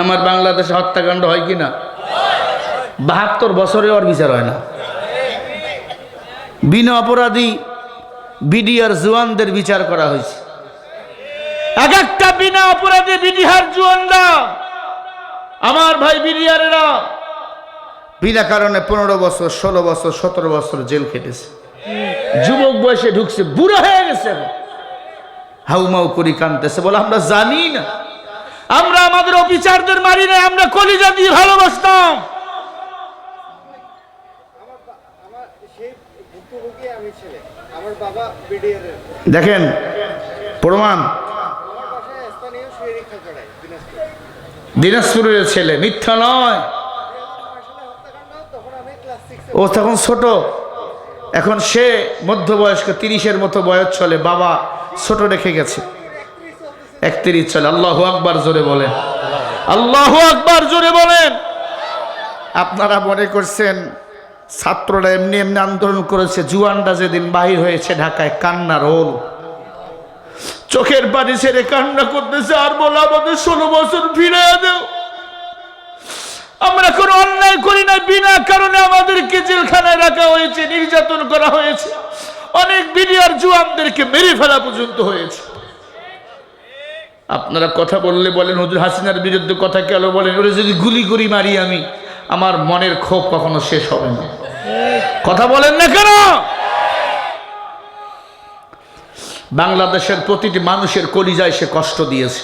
আমার বাংলাদেশে হত্যাকাণ্ড হয় কি না বাহাত্তর বছরে ওর বিচার হয় না। বিনা অপরাধী বিডিআর জোয়ানদের বিচার করা হয়েছে। এক একটা বিনা অপরাধী বিডিআর জোয়ানরা, আমার ভাই বিডিআরেরা বিনা কারণে পনেরো বছর, ষোলো বছর, সতেরো বছর জেল খেটেছে। যুবক বয়সে ঢুকছে, বুড়ো হয়ে গেছে। হাউমাউ করি কানতেছে বলে আমরা জানি না। আমরা আমাদের অফিসারদের মারি না আমরা কলিজা দিয়ে ভালোবাসতাম। দেখেন, প্রমাণ। দিনাজপুরের ছেলে, মিথ্যা নয়। ও তখন ছোট। এখন সে মধ্যবয়স্ক, তিরিশের মতো বয়স চলে, বাবা ছোট রেখে গেছে। একত্রিশ চলে আল্লাহ আকবার জোরে বলেন। আল্লাহ আকবার জোরে বলেন। আপনারা মনে করছেন ছাত্ররা এমনি এমনি আন্দোলন করেছে, জুয়ানরা যেদিন বাহির হয়েছে ঢাকায়, কান্না রোল। চোখের পানি ছেড়ে কান্না করতেছে, আর বলে আমাদের ষোলো বছর ফিরে দেও। আমরা কোনো অন্যায় করি না বিনা কারণে আমাদেরকে জেলখানায় রাখা হয়েছে, নির্যাতন করা হয়েছে। অনেক বিডিআর জুয়ানদেরকে মেরে ফেলা পর্যন্ত হয়েছে। আপনারা কথা বললে বলেন, হুজুর হাসিনার বিরুদ্ধে কথা কেন বলেন? ওরা যদি গুলি করি মারি আমি, আমার মনের ক্ষোভ কখনো শেষ হবে না। কথা বলেন না কেন? বাংলাদেশের প্রতিটি মানুষের কলিজায় সে কষ্ট দিয়েছে।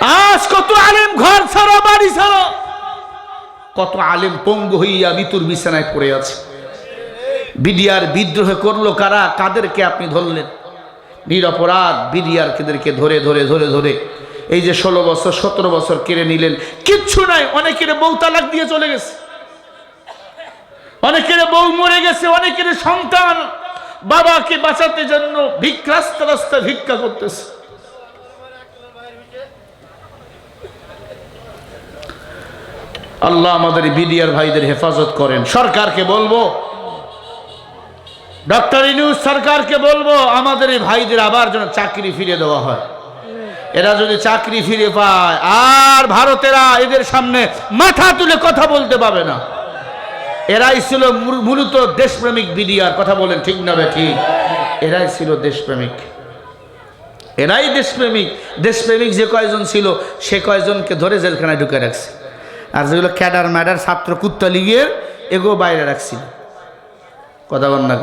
আজ কত আলেম ঘর ছাড়া, বাড়ি ছাড়া। কত আলেম পঙ্গু হইয়া মৃত্যুর বিছানায় পড়ে আছে। বিডিআর বিদ্রোহ করল কারা? কাদেরকে আপনি ধরলেন? নিরপরাধ বিডিআর কেদেরকে ধরে ধরে ধরে ধরে। এই যে ষোলো বছর, সতেরো বছর কেড়ে নিলেন, কিচ্ছু নাই, অনেকের বউ তালাক দিয়ে চলে গেছে। অনেকের বউ মরে গেছে, অনেকের সন্তান বাবাকে বাঁচাতে জন্য ভিক রাস্তা রাস্তা ভিক্ষা করতেছে। আল্লাহ আমাদের বিডিআর ভাইদের হেফাজত করেন। সরকারকে বলব ডক্টর ইনুস সরকারকে বলব, আমাদের এই ভাইদের আবার যেন চাকরি ফিরে দেওয়া হয়। এরা যদি চাকরি ফিরে পায়, আর ভারতেরা এদের সামনে মাথা তুলে কথা বলতে পাবে না। এরাই ছিল মূলত দেশপ্রেমিক বিডিআর কথা বলেন ঠিক না ঠিক? এরাই ছিল দেশপ্রেমিক। এরাই দেশপ্রেমিক। দেশপ্রেমিক যে কয়জন ছিল, সে কয়জনকে ধরে জেলখানায় ঢুকে রাখছে। আর যেগুলো ক্যাডার, ম্যাডার, ছাত্র, কুত্তা, লিগের এগো বাইরে রাখছিল। কথা বল না?